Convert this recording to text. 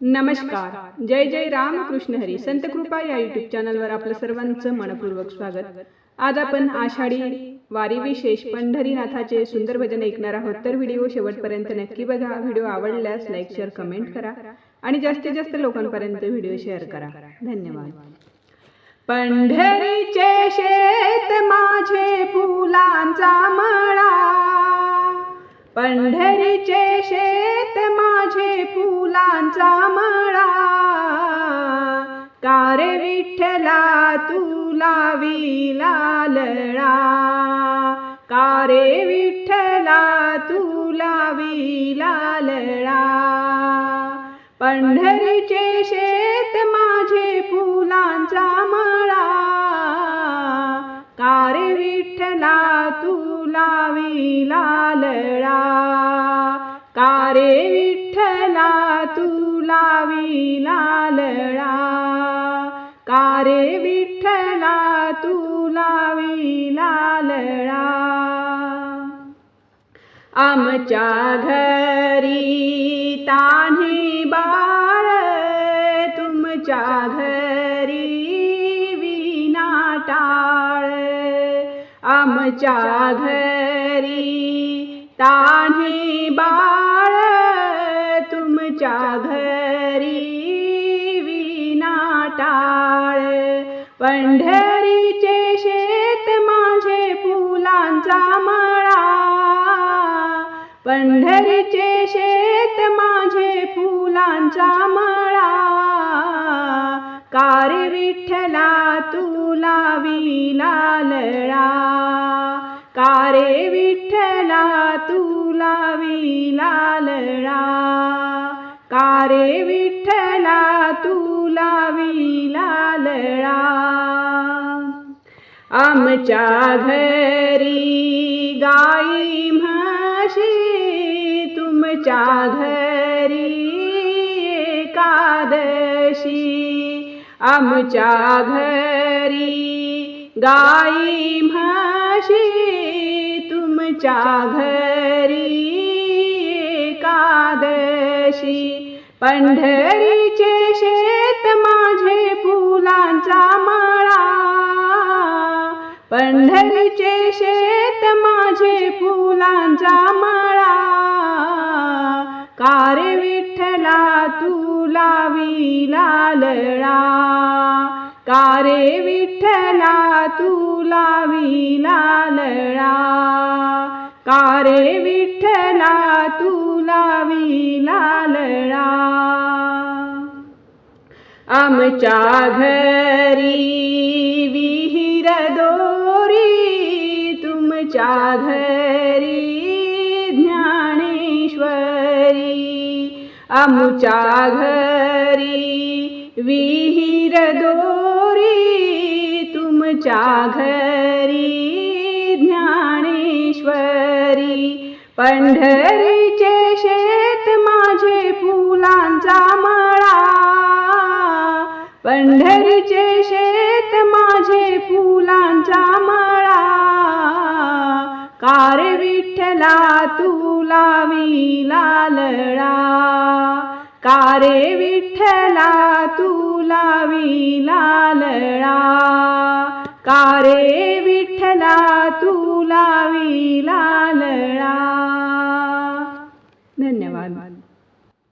नमस्कार. जय जय राम कृष्ण हरी. संत कृपा या युट्यूब चॅनलवर आपलं सर्वांचं मनपूर्वक स्वागत. आज आपण आषाढी वारी विशेष पंढरीनाथाचे सुंदर भजन ऐकणार आहोत. तर व्हिडिओ शेवटपर्यंत नक्की बघा. व्हिडिओ आवडल्यास लाईक शेअर कमेंट करा आणि जास्तीत जास्त लोकांपर्यंत व्हिडिओ शेअर करा. धन्यवाद. पंढरीचे शेत माझे फुलांचा मळा पंढरीचे शेत माझे फुलांचा मळा. कारे विठ्ठला तुला विलालळा कारे विठ्ठला तुला विलालळा पंढरीचे शेत माझे फुलांचा मळा. कारे विठ्ठला तुला का कारे विठ्ठला तुला का कारे विठ्ठला तुला विलालळा आमच्या घरी तान्हे बा आमच्या घरी तान्हे बाळ तुमच्या घरी विना टाळ. पंढरीचे शेत माझे फुलांचा मळा. पंढरीचे शेत माझे फुलांचा मळा. कारे विठ्ठला तुला विला लळा. फुलावी लालळा. कारे विठ्ठला तुलावी लालळा. आमच्या घरी गाई म्हशी तुमच्या घरी एकादशी. आमच्या घरी गाई म्हशी तुमच्या घरी एकादशी. पंढरीचे शेत माझे फुलांचा मळा. पंढरीचे शेत माझे फुलांचा मळा. कारे विठ्ठला तुला विलालळा कारे विठ्ठला तुला विलालळा कारे विठ्ठला तुला विलालळा आमच्या घरी विहीर दोरी तुमच्या घरी ज्ञानेश्वरी. आमच्या घरी विहीर दोरी तुमच्या घरी पंढरीचे शेत माझे फुलांचा मळा. पंढरीचे शेत माझे फुलांचा मळा. कारे विठ्ठला तुला विलालळा कारे विठ्ठला तुला विलालळा कारे विठ्ठला तुला विला